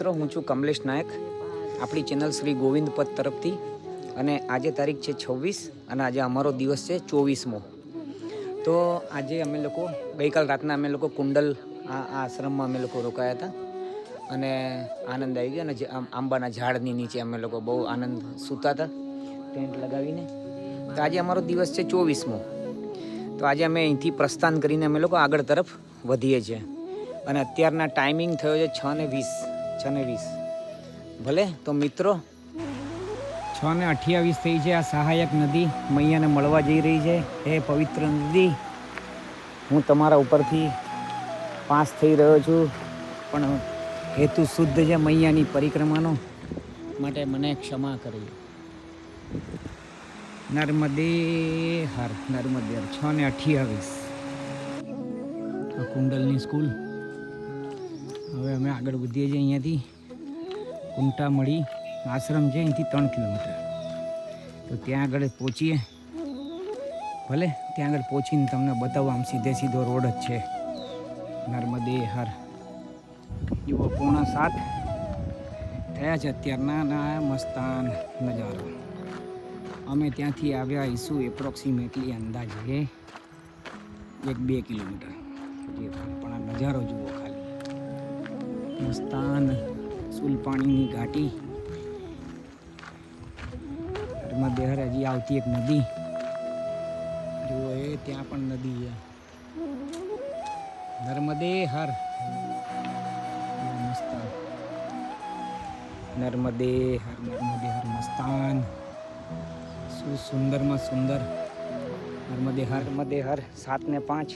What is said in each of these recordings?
મિત્રો, હું છું કમલેશ નાયક, આપણી ચેનલ શ્રી ગોવિંદ પદ તરફથી. અને આજે તારીખ છે છવ્વીસ અને આજે અમારો દિવસ છે ચોવીસમો. તો આજે અમે લોકો, ગઈકાલ રાતના અમે લોકો કુંડલ આ આશ્રમમાં અમે લોકો રોકાયા હતા. અને આનંદ આવી ગયો અને જે આંબાના ઝાડની નીચે અમે લોકો બહુ આનંદ સૂતા હતા, ટેન્ટ લગાવીને. તો આજે અમારો દિવસ છે ચોવીસમો. તો આજે અમે અહીંથી પ્રસ્થાન કરીને અમે લોકો આગળ તરફ વધીએ છીએ. અને અત્યારના ટાઈમિંગ થયો છે છ ને વીસ. છ ને વીસ. ભલે, તો મિત્રો? છ ને અઠ્યાવીસ થઈ છે, આ સહાયક નદી મૈયાને મળવા જઈ રહી છે. એ પવિત્ર નદી, હું તમારા ઉપરથી પાસ થઈ રહ્યો છું. પણ હેતુ શુદ્ધ છે મૈયાની પરિક્રમાનો. માટે મને ક્ષમા કરી નર્મદે હર, નર્મદે છ ને અઠ્યાવીસ. કુંડલની સ્કૂલ. હવે અમે આગળ વધીએ છીએ અહીંયાથી. કુંટામળી આશ્રમ છે અહીંથી ત્રણ કિલોમીટર. તો ત્યાં આગળ પહોંચીએ. ભલે, ત્યાં આગળ પહોંચીને તમને બતાવો, આમ સીધે સીધો રોડ જ છે. નર્મદે હર. એવો પોણા સાત થયા છે અત્યારના ના મસ્તાન નજારો. અમે ત્યાંથી આવ્યા ઈસુ એપ્રોક્સિમેટલી અંદાજે એક બે કિલોમીટર. પણ આ નજારો જુઓ. મસ્તાન સુલપાણીની ઘાટી. નર્મદેહર હજી આવતી એક નદી. જુઓ એ, ત્યાં પણ નદી છે. નર્મદે હર મસ્તાન. નર્મદે હર નર્મદે હર મસ્તાન. શું સુંદરમાં સુંદર. નર્મદે હર નર્મદે હર સાત ને પાંચ.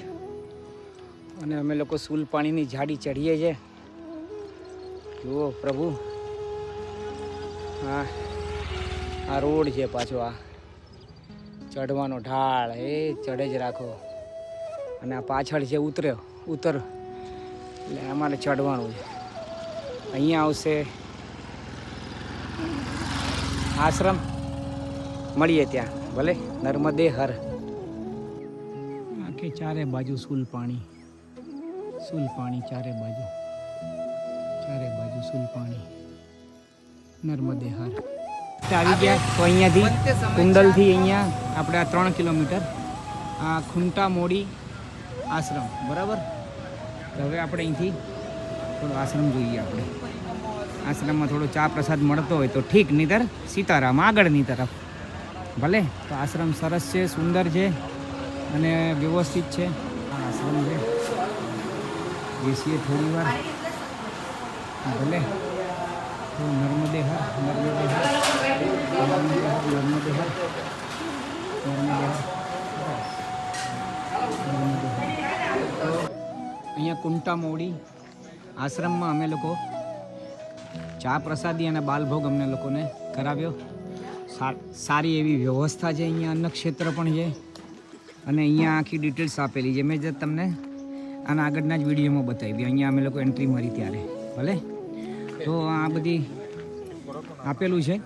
અને અમે લોકો સુલ પાણીની ઝાડી ચડીએ છીએ. જુઓ પ્રભુ. હા આ રોડ છે પાછો આ. ચડવાનો ઢાળ, એ ચડે જ રાખો. અને આ પાછળ છે ઉતર્યો, ઉતર. એટલે અમારે ચડવાનું છે. અહીંયા આવશે. આશ્રમ. મળીએ ત્યાં, ભલે. નર્મદે હર. આખે ચારે બાજુ સુલ પાણી સુલ પાણી ચારે બાજુ. ચારે બાજુ. સુલ પાણી. નર્મદે હર. આવી ગયા. તો અહીંયાથી કુંડલથી અહીંયા આપણે આ ત્રણ કિલોમીટર આ ખુંટા મોડી આશ્રમ બરાબર? તો હવે આપણે અહીંથી થોડો આશ્રમ જોઈએ આપણે. આશ્રમમાં થોડો ચા પ્રસાદ મળતો હોય તો ઠીક નહીતર સીતારામ આગળની તરફ. ભલે? તો આશ્રમ સરસ છે સુંદર છે અને વ્યવસ્થિત છે. આ આશ્રમ છે. બેસીએ થોડી વાર ભલે. નર્મદે હર નર્મદે હર નર્મદે હર નર્મદે હર નર્મદે હર અહીંયા કુંટા મોડી. આશ્રમમાં અમે લોકો ચા પ્રસાદી અને બાલભોગ અમને લોકોને કરાવ્યો. સારી એવી વ્યવસ્થા છે અહીંયા, અન્નક્ષેત્ર પણ છે. અને અહીંયા આખી ડિટેલ્સ આપેલી છે. મેં જે તમને આના આગળના જ વિડીયોમાં બતાવી. અહીંયા અમે લોકો એન્ટ્રી મારી ત્યારે. ભલે? તો આ બધી આપેલું છે.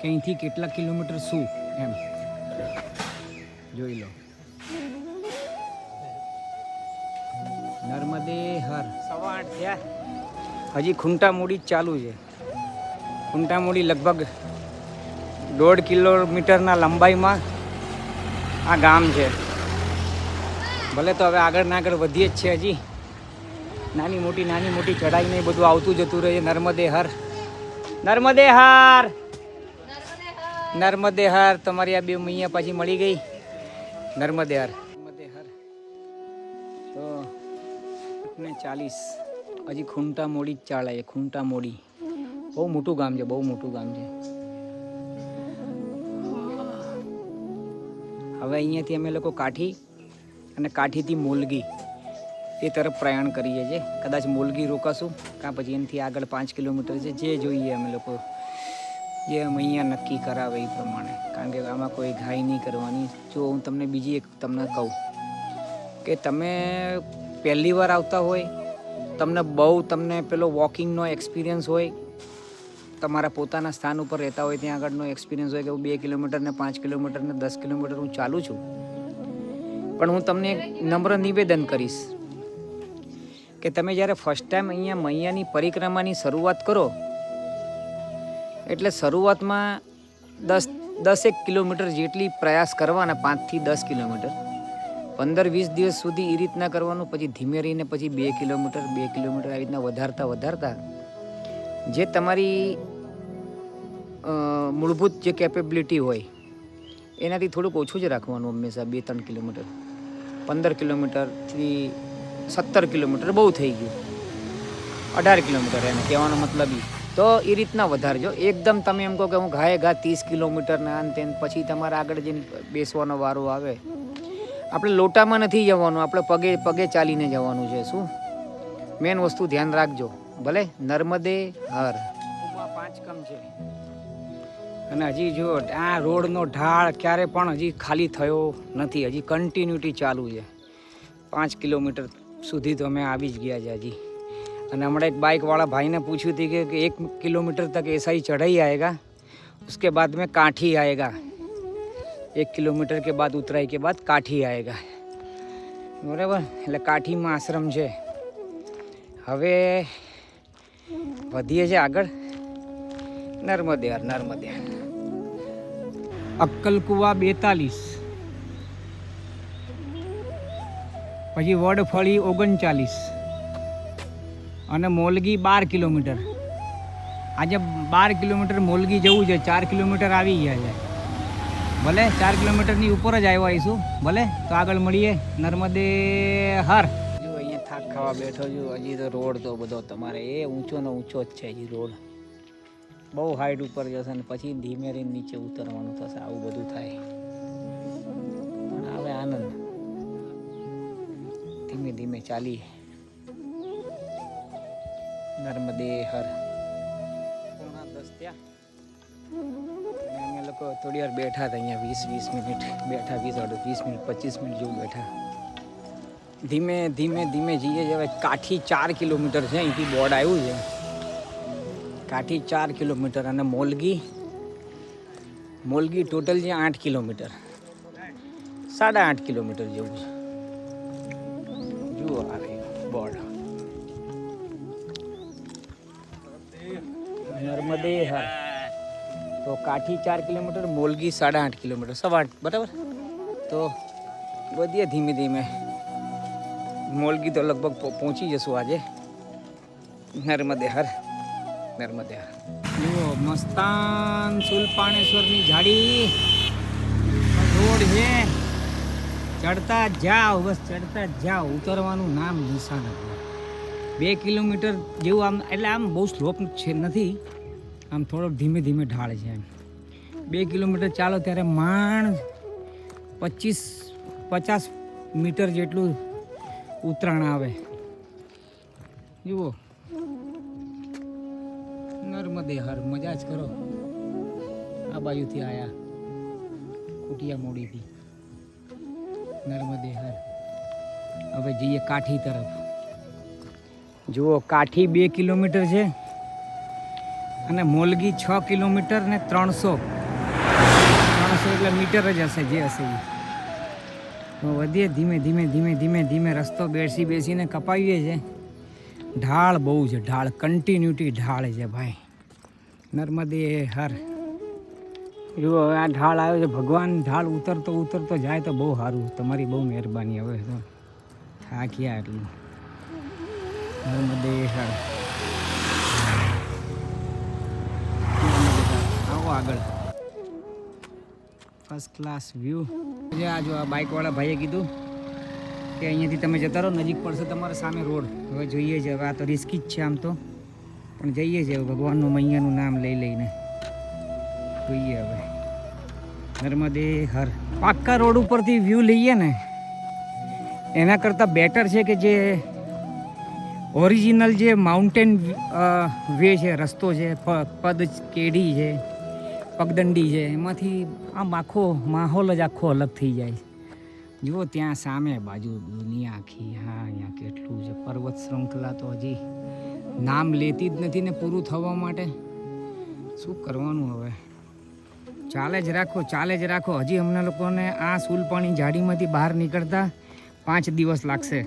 કે અહીંથી કેટલા કિલોમીટર શું એમ. જોઈ લો. નર્મદે હર. સવા આઠ હજી ખૂંટા મૂડી ચાલુ છે. ખૂંટા મૂડી લગભગ દોઢ કિલોમીટરના લંબાઈમાં આ ગામ છે. ભલે તો હવે આગળ ને આગળ વધીએ જ છે હજી. નાની મોટી નાની મોટી ચઢાઈ ને એ બધું આવતું જતું રહે. નર્મદે હર નર્મદે હર નર્મદે હર તમારી આ બે મૈયા પાછી મળી ગઈ. નર્મદે હર નર્મદે હર તો ને ચાલીસ. હજી ખૂંટા મોડી જ ચાલે છે ખૂંટા મોડી. બહુ મોટું ગામ છે, બહુ મોટું ગામ છે. હવે અહીંયાથી અમે લોકો કાઠી અને કાઠીથી મોલગી. એ તરફ પ્રયાણ કરીએ છીએ. કદાચ મોલગી રોકાશું, કાં પછી એનાથી આગળ પાંચ કિલોમીટર છે, જે જોઈએ અમે લોકો. જે અમે અહીંયા નક્કી કરાવે એ પ્રમાણે. કારણ કે આમાં કોઈ ઘાઈ નહીં કરવાની. જો હું તમને બીજી એક તમને કહું કે તમે પહેલી વાર આવતા હોય, તમને બહુ તમને પેલો વોકિંગનો એક્સપિરિયન્સ હોય, તમારા પોતાના સ્થાન ઉપર રહેતા હોય, ત્યાં આગળનો એક્સપિરિયન્સ હોય કે હું બે કિલોમીટર ને પાંચ કિલોમીટર ને દસ કિલોમીટર હું ચાલું છું. પણ હું તમને એક નમ્ર નિવેદન કરીશ. કે તમે જ્યારે ફર્સ્ટ ટાઈમ અહીંયા મૈયાની પરિક્રમાની શરૂઆત કરો, એટલે શરૂઆતમાં દસ, દસેક કિલોમીટર જેટલી પ્રયાસ કરવાના, પાંચથી દસ કિલોમીટર. પંદર, વીસ દિવસ સુધી એ રીતના કરવાનું, પછી ધીમે રહીને પછી બે કિલોમીટર બે કિલોમીટર આ રીતના વધારતા વધારતા, જે તમારી મૂળભૂત જે કેપેબિલિટી હોય, એનાથી થોડુંક ઓછું જ રાખવાનું હંમેશા, બે, ત્રણ કિલોમીટર. પંદર કિલોમીટરથી સત્તર કિલોમીટર, બહુ થઈ ગયું. અઢાર કિલોમીટર એને કહેવાનો મતલબ એ તો એ રીતના વધારજો એકદમ તમે એમ કહો કે હું ઘાએ ઘા ત્રીસ કિલોમીટરના અંતે પછી તમારે આગળ જઈને બેસવાનો વારો આવે. આપણે લોટામાં નથી જવાનું, આપણે પગે પગે ચાલીને જવાનું છે, શું? મેન વસ્તુ ધ્યાન રાખજો, ભલે? નર્મદે હર. પાંચ કમ છે. અને હજી જો, આ રોડનો ઢાળ ક્યારે પણ હજી ખાલી થયો નથી, હજી કન્ટિન્યુટી ચાલુ છે. પાંચ કિલોમીટર સુધી તો અમે આવી જ ગયા છે હજી. અને હમણાં એક બાઇકવાળા ભાઈને પૂછ્યું હતું કે એક કિલોમીટર તક એસાઈ ચઢાઈ આવેગા उसके બાદ મેં काठी આવેગા એક કિલોમીટર કે બાદ ઉતરાઈ કે બાદ કાઠી આવેગા બરાબર? એટલે કાઠીમાં આશ્રમ છે. હવે વધીએ છે આગળ. નર્મદે નર્મદે અક્કલકુવા બેતાલીસ. પછી વડફળી ઓગણચાલીસ અને મોલગી બાર કિલોમીટર. આજે બાર કિલોમીટર મોલગી જવું છે, ચાર કિલોમીટર આવી ગયા છે. ભલે ચાર કિલોમીટરની ઉપર જ આવ્યા આવીશું, ભલે? તો આગળ મળીએ. નર્મદે હર. જો અહીંયા થાક ખાવા બેઠો છું, હજી તો રોડ તો બધો તમારે એ ઊંચો ને ઊંચો જ છે હજી રોડ. બહુ હાઈટ ઉપર જશે ને પછી ધીમે રહીને નીચે ઉતરવાનું થશે, આવું બધું થાય. પણ આવે આનંદ. ધીમે ધીમે ચાલીએ નર્મદે હર અમે લોકો થોડી વાર બેઠા હતા અહીંયા વીસ વીસ મિનિટ. બેઠા વીસ, અડધ, વીસ મિનિટ, પચીસ મિનિટ જેવું બેઠા. ધીમે ધીમે ધીમે જઈએ છે કાઠી ચાર કિલોમીટર છે. અહીંથી બોર્ડ આવ્યું છે. કાઠી ચાર કિલોમીટર અને મોલગી. મોલગી ટોટલ છે આઠ કિલોમીટર. સાડા આઠ કિલોમીટર જેવું છે. જુઓ આ રહ્યું બોર્ડ નર્મદે હર તો કાઠી ચાર કિલોમીટર, મોલગી સાડા આઠ કિલોમીટર. સવા આઠ બરાબર? તો વધીએ ધીમે ધીમે. મોલગી તો લગભગ પહો- પહોંચી જશું આજે. નર્મદે હર. નર્મદે હર. જુઓ, મસ્તાન સુલપાણેશ્વરની ઝાડી. રોડ છે. ચડતા જાઓ બસ ચડતા જાઓ ઉતરવાનું નામ નિશાન હતું. બે કિલોમીટર જેવું આમ, એટલે આમ બહુ સ્લોપ છે નથી. આમ થોડો ધીમે ધીમે ઢાળ છે એમ. બે કિલોમીટર ચાલો ત્યારે માંડ પચીસ, પચાસ મીટર જેટલું ઉતરાણ આવે. જુઓ. નર્મદે હર, મજા જ કરો. આ બાજુથી આયા. કુટિયા મોડીથી. નર્મદે હર હવે જઈએ કાઠી તરફ. જુઓ, કાઠી બે કિલોમીટર છે અને મોલગી છ કિલોમીટર ને ત્રણસો. ત્રણસો એટલે મીટર જ હશે, જે હશે એ તો વધીએ, ધીમે ધીમે ધીમે ધીમે ધીમે રસ્તો બેસી, બેસીને કપાવીએ છે. ઢાળ બહુ છે, ઢાળ. કન્ટિન્યુટી ઢાળ છે, ભાઈ. નર્મદે હર. જુઓ હવે આ ઢાળ આવ્યો છે. ભગવાન ઢાળ ઉતરતો ઉતરતો જાય તો બહુ સારું. તમારી બહુ મહેરબાની હવે તો. થાક્યા એટલું? નર્મદે આગળ. ફર્સ્ટ ક્લાસ વ્યૂ જે આ જો આ બાઇકવાળા ભાઈએ કીધું કે અહીંયાથી તમે જતા રહો, નજીક પડશે તમારા સામે રોડ. હવે જોઈએ છે, હવે આ તો રિસ્કી જ છે આમ તો. પણ જઈએ છે, હવે ભગવાનનું મૈયાનું નામ લઈ લઈને. જોઈએ હવે. નર્મદે હર. પાક્કા રોડ ઉપરથી વ્યૂ લઈએ ને, એના કરતાં બેટર છે કે જે ઓરિજિનલ જે માઉન્ટેન વે છે, રસ્તો છે પદ કેડી છે, પગદંડી છે, એમાંથી આમ આખો માહોલ જ આખો અલગ થઈ જાય. જુઓ ત્યાં સામે બાજુ દુનિયા આખી. હા, અહીંયા કેટલું છે. પર્વત શૃંખલા તો હજી નામ લેતી જ નથી ને પૂરું થવા માટે. શું કરવાનું હવે? ચાલે જ રાખો, ચાલે જ રાખો. હજી અમને લોકોને આ સુલપાણી જાડીમાંથી બહાર નીકળતા પાંચ દિવસ લાગશે.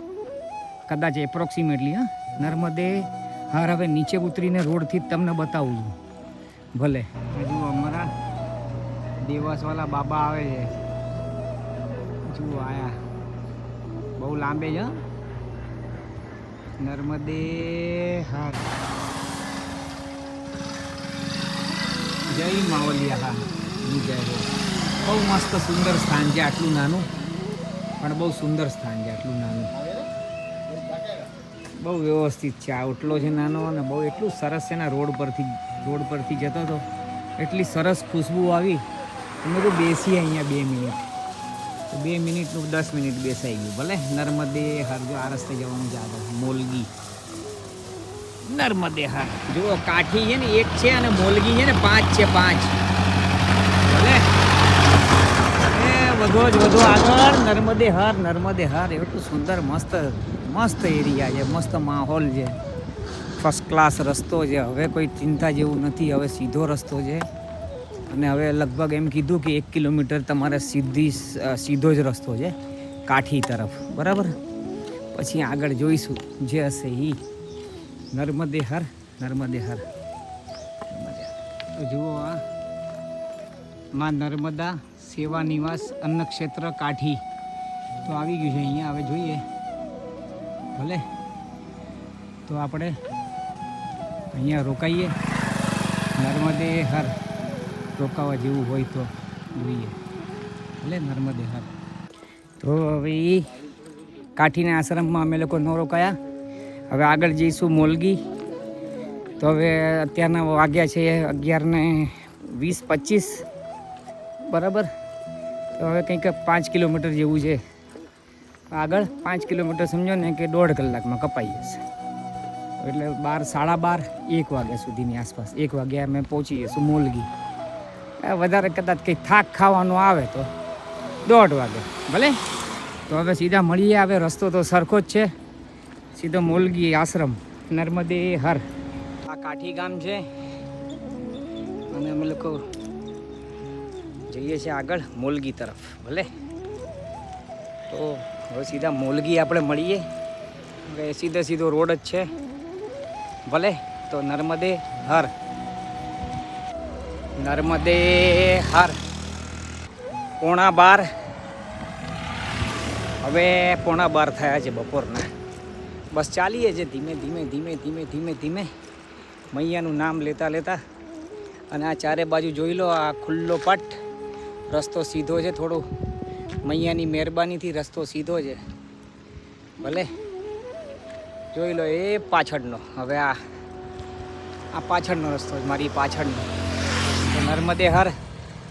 કદાચ એપ્રોક્સિમેટલી હા. નર્મદે હાર હવે નીચે ઉતરીને રોડથી જ તમને બતાવું છું. ભલે. હજુ અમારા દેવાસવાલા બાબા આવે છે. જુઓ આયા. બહુ લાંબે છે હં? નર્મદે હાર. જય માવલિયા. હા ની બહુ મસ્ત સુંદર સ્થાન છે, આટલું નાનું. પણ બહુ સુંદર સ્થાન છે, આટલું નાનું. બહુ વ્યવસ્થિત છે, આ ઓટલો છે નાનો અને બહુ એટલું સરસ છે ને, રોડ પરથી રોડ પરથી જતો હતો એટલી સરસ ખુશ્બુ આવી. અમે તો બેસીએ અહીંયા બે મિનિટ. તો બે મિનિટનું દસ મિનિટ બેસાઈ ગયું, ભલે? નર્મદે હરજો આ રસ્તે જવાનું છે મોલગી. નર્મદે હર. જુઓ, કાઠી છે ને, એક છે અને મોલગી છે ને, પાંચ છે, પાંચ ભલે એ વધો જ વધો આગળ. નર્મદે હર નર્મદે હર. એટલું સુંદર, મસ્ત મસ્ત એરિયા છે, મસ્ત માહોલ છે. ફર્સ્ટ ક્લાસ રસ્તો છે. હવે કોઈ ચિંતા જેવું નથી. હવે સીધો રસ્તો છે. અને હવે લગભગ એમ કીધું કે એક કિલોમીટર તમારે સીધી સીધો જ રસ્તો છે. કાઠી તરફ. બરાબર? પછી આગળ જોઈશું. જે હશે એ નર્મદે હર નર્મદે હર. જુઓ આ. માં નર્મદા. સેવા નિવાસ અન્ન ક્ષેત્ર કાઠી. તો આવી ગયું છે, અહીંયા હવે જોઈએ. ભલે. તો આપણે અહીંયા રોકાઈએ. નર્મદે હર. રોકાવા જેવું હોય તો જોઈએ. ભલે, નર્મદે હર. તો હવે કાઠીના આશ્રમમાં અમે લોકો ન રોકાયા. હવે આગળ જઈશું મોલગી. તો હવે અત્યારના વાગ્યા છે અગિયાર ને વીસ પચીસ. બરાબર? તો હવે કંઈક પાંચ કિલોમીટર જેવું છે. આગળ પાંચ કિલોમીટર સમજો ને કે દોઢ કલાકમાં કપાઈ જશે. એટલે બાર, સાડા બાર, એક વાગ્યા સુધીની આસપાસ. એક વાગ્યા અમે પહોંચી જઈશું મોલગી. વધારે કદાચ કંઈ થાક ખાવાનો આવે તો દોઢ વાગે. ભલે? તો હવે સીધા મળીએ આવે રસ્તો તો સરખો જ છે. સીધો મોલગી આશ્રમ, નર્મદે હર. આ કાઠી ગામ છે. અને અમે લોકો જઈએ છીએ આગળ મોલગી તરફ, ભલે? તો હવે સીધા મોલગી આપણે મળીએ. હવે સીધો સીધો રોડ જ છે. ભલે? તો નર્મદે હર. નર્મદે હર. પોણા બાર. હવે પોણા બાર થયા છે બપોરના. બસ ચાલીએ છે ધીમે ધીમે ધીમે ધીમે ધીમે ધીમે. મૈયાનું નામ લેતા લેતા. અને આ ચારે બાજુ જોઈ લો, આ ખુલ્લો પટ. રસ્તો સીધો છે થોડો. મૈયાની મહેરબાનીથી રસ્તો સીધો છે. ભલે. જોઈ લો એ પાછળનો. હવે આ આ પાછળનો રસ્તો છે, મારી પાછળનો. નર્મદે હર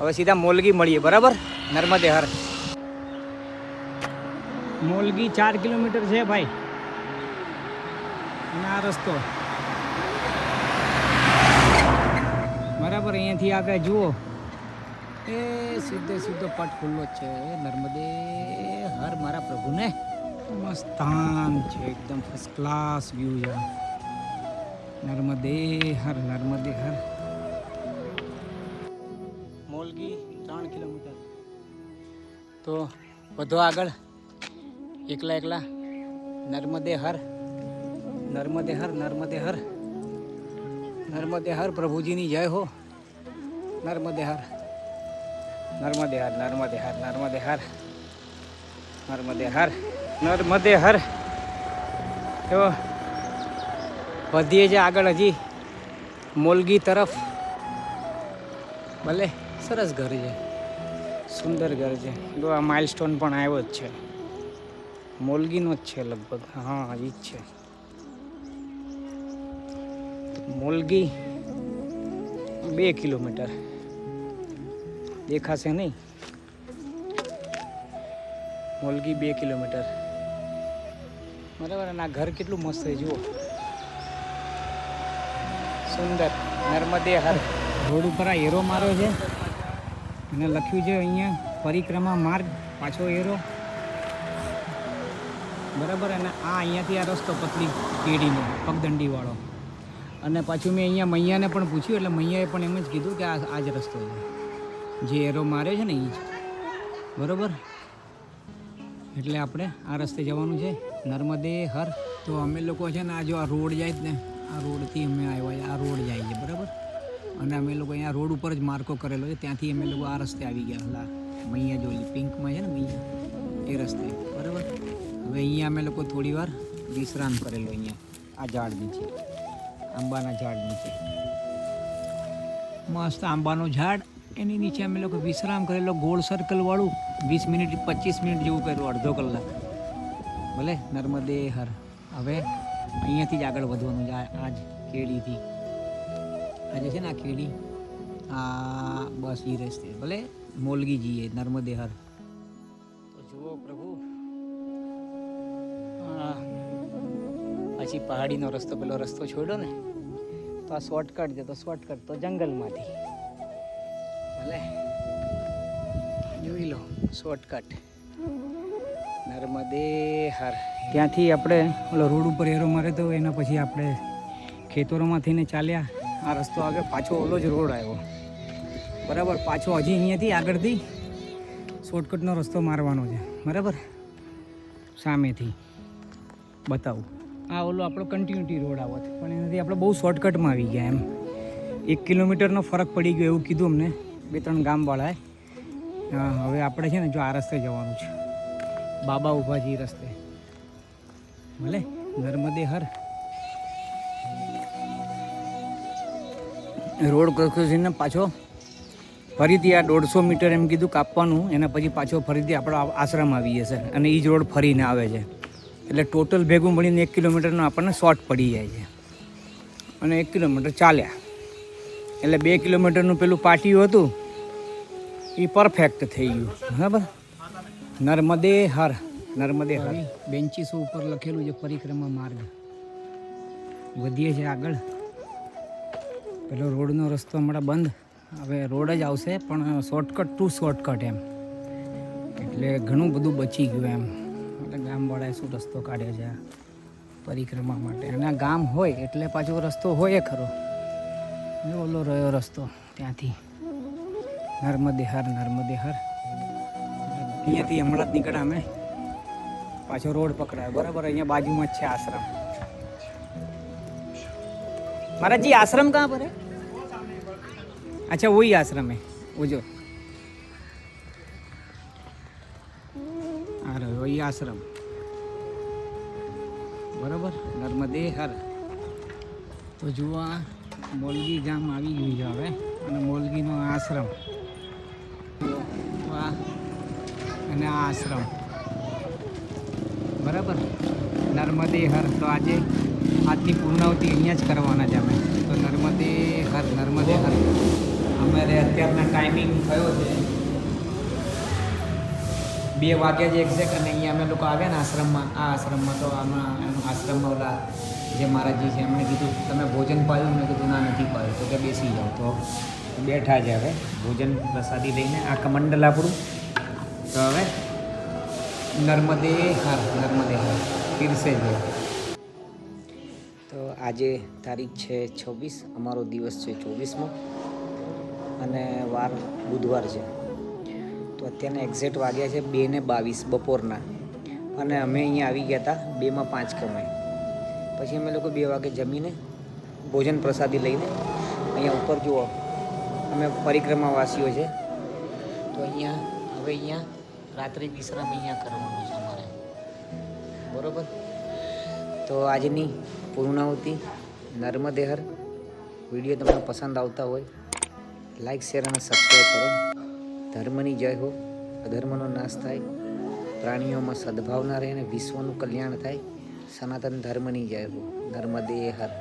હવે સીધા મોલગી મળીએ, બરાબર? નર્મદે હર મોલગી ચાર કિલોમીટર છે ભાઈ. અને આ રસ્તો. બરાબર, અહીંયાથી આગળ જુઓ. એ સીધે સીધો પટ ખુલ્લો છે. નર્મદે, હર મારા પ્રભુને. મસ્ત સ્થાન છે, એકદમ ફર્સ્ટ ક્લાસ વ્યૂ છે. નર્મદે હર નર્મદે હર. મોલગી ત્રણ કિલોમીટર. તો વધો આગળ. એકલા એકલા. નર્મદે હર નર્મદે હર નર્મદે હર. નર્મદે હર પ્રભુજીની જય હો. નર્મદે હર. નર્મદે હર નર્મદે હર નર્મદે હર નર્મદે હર નર્મદે હર તો વધીએ છે આગળ હજી મોલગી તરફ. ભલે સરસ ઘર છે, સુંદર ઘર છે. જો આ માઇલસ્ટોન પણ આવ્યો જ છે. મોલગીનો જ છે લગભગ. હા એ જ છે. મોલગી બે કિલોમીટર. દેખાશે નહીં. મોલગી બે કિલોમીટર. બરાબર, અને આ ઘર કેટલું મસ્ત છે, જુઓ. સુંદર નર્મદે હર રોડ ઉપર આ એરો માર્યો છે. અને લખ્યું છે અહીંયા, પરિક્રમા માર્ગ, પાછો એરો. બરાબર, અને આ અહીંયાથી આ રસ્તો પતલી કેડીનો પગદંડીવાળો. અને પાછું મેં અહીંયા મૈયાને પણ પૂછ્યું, એટલે મૈયાએ પણ એમ જ કીધું કે આ આ જ રસ્તો છે. જે એરો માર્યો છે ને એ જ. બરાબર? એટલે આપણે આ રસ્તે જવાનું છે. નર્મદે હર. તો અમે લોકો છે ને આ જો આ રોડ જાય ને, આ રોડથી અમે આવ્યા આ રોડ જાય છે, બરાબર? અને અમે લોકો અહીંયા રોડ ઉપર જ માર્કો કરેલો છે. ત્યાંથી અમે લોકો આ રસ્તે આવી ગયા. લા, મૈયા જો પિંકમાં છે ને મૈયા, એ રસ્તે, બરાબર? હવે અહીંયા અમે લોકો થોડી વાર વિશ્રામ કરેલો અહીંયા. આ ઝાડ નીચે, આંબાના ઝાડ નીચે. મસ્ત આંબાનો ઝાડ. એની નીચે અમે લોકો વિશ્રામ કરેલો ગોળ સર્કલવાળું વીસ મિનિટ, પચીસ મિનિટ જેવું કર્યું, અડધો કલાક. ભલે, નર્મદે હર. હવે અહીંયાથી જ આગળ વધવાનું છે આ આ જ કેડીથી. આજે છે ને આ કેડી? આ બસ એ રસ્તે. ભલે મોલગી જઈએ નર્મદે હર. તો જુઓ પ્રભુ. પછી પહાડીનો રસ્તો, પેલો રસ્તો છોડ્યો ને? તો આ શોર્ટકટ છે, તો શોર્ટકટ તો જંગલમાંથી. ભલે જોઈ લો શોર્ટકટ નર્મદે હર. ત્યાંથી આપણે ઓલો રોડ ઉપર એરો મારે તો એના પછી આપણે ખેતરોમાંથી ને ચાલ્યા. આ રસ્તો આગળ પાછો ઓલો જ રોડ આવ્યો. બરાબર, પાછો હજી અહીંયાથી આગળથી શોર્ટકટનો રસ્તો મારવાનો છે. બરાબર? સામેથી. બતાવું. આ ઓલો આપણો કન્ટિન્યુટી રોડ આવત પણ એનાથી આપણે બહુ શોર્ટકટમાં આવી ગયા એમ. એક કિલોમીટરનો ફરક પડી ગયો, એવું કીધું અમને. બે ત્રણ ગામવાળાએ હવે આપણે છે ને જો આ રસ્તે જવાનું છે. બાબા ઉભાજી રસ્તે. ભલે, નર્મદે હર. રોડ ક્રોસિંગને પાછો ફરીથી આ દોઢસો મીટર એમ કીધું કાપવાનું, એના પછી પાછો ફરીથી આપણો આશ્રમ આવી જશે અને એ જ રોડ ફરીને આવે છે. એટલે ટોટલ ભેગું મળીને એક કિલોમીટરનો આપણને શોર્ટ પડી જાય છે. અને એક કિલોમીટર ચાલ્યા. એટલે બે કિલોમીટરનું પેલું પાટિયું હતું એ પરફેક્ટ થઈ ગયું. બરાબર? નર્મદે હર નર્મદે હર. બેન્ચીસો ઉપર લખેલું છે પરિક્રમા માર્ગ. વધીએ છે આગળ. પેલો રોડનો રસ્તો હમણાં બંધ. હવે રોડ જ આવશે, પણ શોર્ટકટ ટુ શોર્ટકટ એમ. એટલે ઘણું બધું બચી ગયું એમ. એટલે ગામવાળાએ શું રસ્તો કાઢ્યો છે પરિક્રમા માટે? અને ગામ હોય, એટલે પાછો રસ્તો હોય ખરો. એ ઓલો રહ્યો રસ્તો ત્યાંથી નર્મદે હર નર્મદે હર અહીંયાથી હમણાં જ નીકળ્યા અમે પાછો રોડ પકડાયો બરાબર અહીંયા બાજુમાં જ છે આશ્રમ महाराज जी आश्रम कहाँ पर है अच्छा वही आश्रम है वो जो आ रहे वही आश्रम બરાબર નર્મદે હર તો જુઓ આ મોલગી ગામ આવી ગયું છે હવે, અને મોલગીનો આશ્રમ. આ અને આ આશ્રમ. બરાબર? નર્મદે હર તો આજે આજની પૂર્ણાવતી અહીંયા જ કરવાના છે અમે. તો નર્મદે હર નર્મદે હર અમારે અત્યારના ટાઈમિંગ થયો છે. બે વાગ્યા છે એક્ઝેક્ટ અને અહીંયા અમે લોકો આવ્યા ને આશ્રમમાં. આ આશ્રમમાં તો આમાં આશ્રમમાં ઓલા જે મહારાજજી છે, એમણે કીધું, તમે ભોજન પાયું મેં કીધું, ના, નથી પાયું તો કે બેસી જાઓ. તો બેઠા જ હવે, ભોજન પ્રસાદી લઈને આ કમંડલ આપણું તો હવે નર્મદે હર નર્મદે હર, પીરસે જ. તો આજે તારીખ છે છવ્વીસ, અમારો દિવસ છે ચોવીસમો, અને વાર બુધવાર છે. તો અત્યારના એક્ઝેક્ટ વાગ્યા છે બે ને બાવીસ બપોરના. અને અમે અહીંયા આવી ગયા હતા, બેમાં પાંચ કમાય પછી અમે લોકો બે વાગે જમીને ભોજન પ્રસાદી લઈને અહીંયા ઉપર જુઓ, અમે પરિક્રમાવાસીઓ છે. તો અહીંયા, હવે અહીંયા રાત્રિ વિશ્રામ અહીંયા કરવાનું છે અમારે. બરોબર? તો આજની પૂર્ણાહુતિ નર્મદેહર વીડિયો તમને પસંદ આવતા હોય, લાઈક, શેર અને સબસ્ક્રાઈબ કરો. ધર્મની જય હો. અધર્મનો નાશ થાય. પ્રાણીઓમાં સદભાવના રહે અને વિશ્વનું કલ્યાણ થાય. સનાતન ધર્મની જય હો. નર્મદે હર